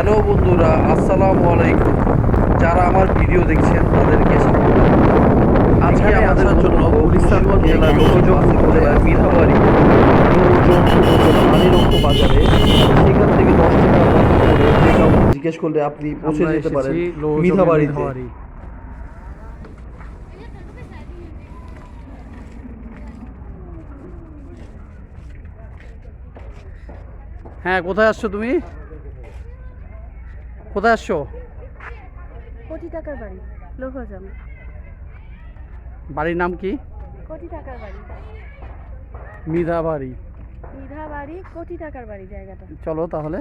Hello বন্ধুরা আসসালামু আলাইকুম। যারা আমার ভিডিও দেখছেন তাদেরকে স্বাগত। আজকে আমাদের জন্য গুলিস্তানগঞ্জ জেলার লোকজন উপজেলার মিঠাবাড়ি আনিরক্ষ বাজারে সেখান থেকে দশ টাকা করে যে কাউকে জিজ্ঞেস করলে আপনি পৌঁছে যেতে পারেন মিঠাবাড়িতে হ্যাঁ কোথায় আসছো তুমি? কোথায় আসছো? কোটি টাকার বাড়ি বাড়ির নাম কি? কোটি টাকার বাড়ি। মিধা বাড়ি। বিধা বাড়ি কোটি টাকার বাড়ি জায়গাটা। চলো তাহলে।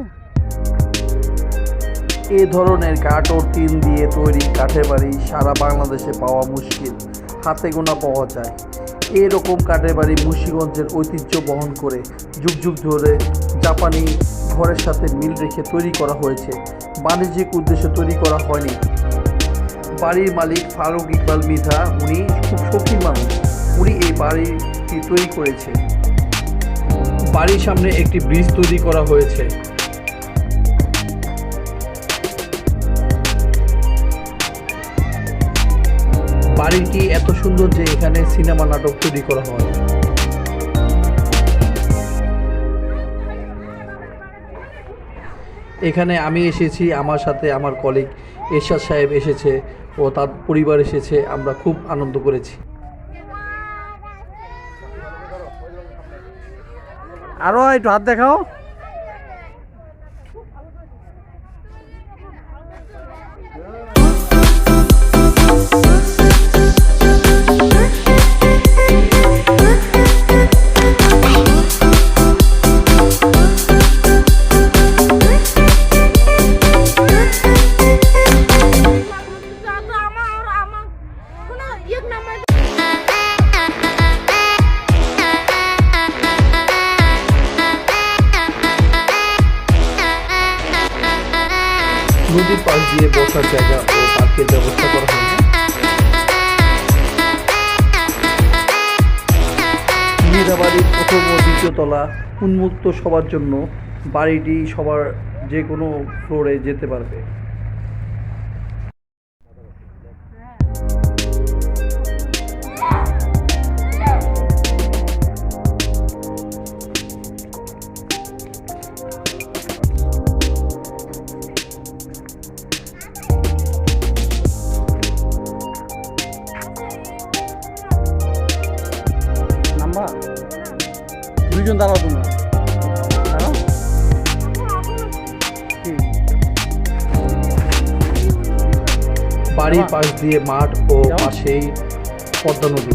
এ ধরনের কাঠ ও টিন দিয়ে তৈরি কাঠের বাড়ি সারা বাংলাদেশে পাওয়া মুশকিল। হাতে গোনা পাওয়া যায়। এরকম কাঠের বাড়ি মুন্সিগঞ্জের ঐতিহ্য বহন করে যুগ যুগ ধরে জাপানি ঘরের সাথে মিল রেখে তৈরি করা হয়েছে। বাণিজ্যিক উদ্দেশ্যে তৈরি করা হয়নি। বাড়ির মালিক ফারুক ইকবাল মিধা, উনি খুব শৌখিন মানুষ। উনি এই বাড়িটি তৈরি করেছে বাড়ির সামনে একটি ব্রিজ তৈরি করা হয়েছে। বাড়িটি এত সুন্দর যে এখানে সিনেমা নাটক তৈরি করা হয়। এখানে আমি এসেছি, আমার সাথে আমার কলিগ এরশাদ সাহেব এসেছে ও তার পরিবার এসেছে, আমরা খুব আনন্দ করেছি। আরও একটু হাত দেখাও। নদীর পাশ দিয়ে বসার জায়গা ও পার্কের ব্যবস্থা করা হয়েছে। বাড়ির প্রথম ও দ্বিতীয় তলা উন্মুক্ত সবার জন্য বাড়িটি সবার যে কোনো ফ্লোরে যেতে পারবে। দুইজন দাঁড়াও তোমরা দাঁড়াও বাড়ির পাশ দিয়ে মাঠ ও। পাশেই পদ্মা নদী।